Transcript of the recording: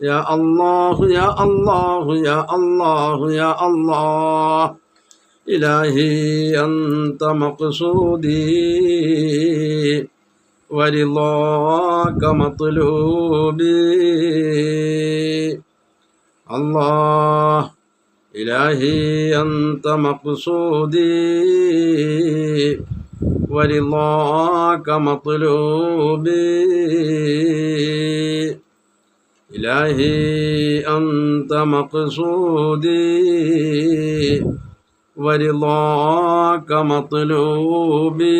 يا الله يا الله يا الله يا الله. إلهي أنت مقصودي. ورضاك مطلوبي. الله إلهي أنت مقصودي. ورضاك مطلوبي. إلهي أنت مقصودي ورضاك مطلوبي.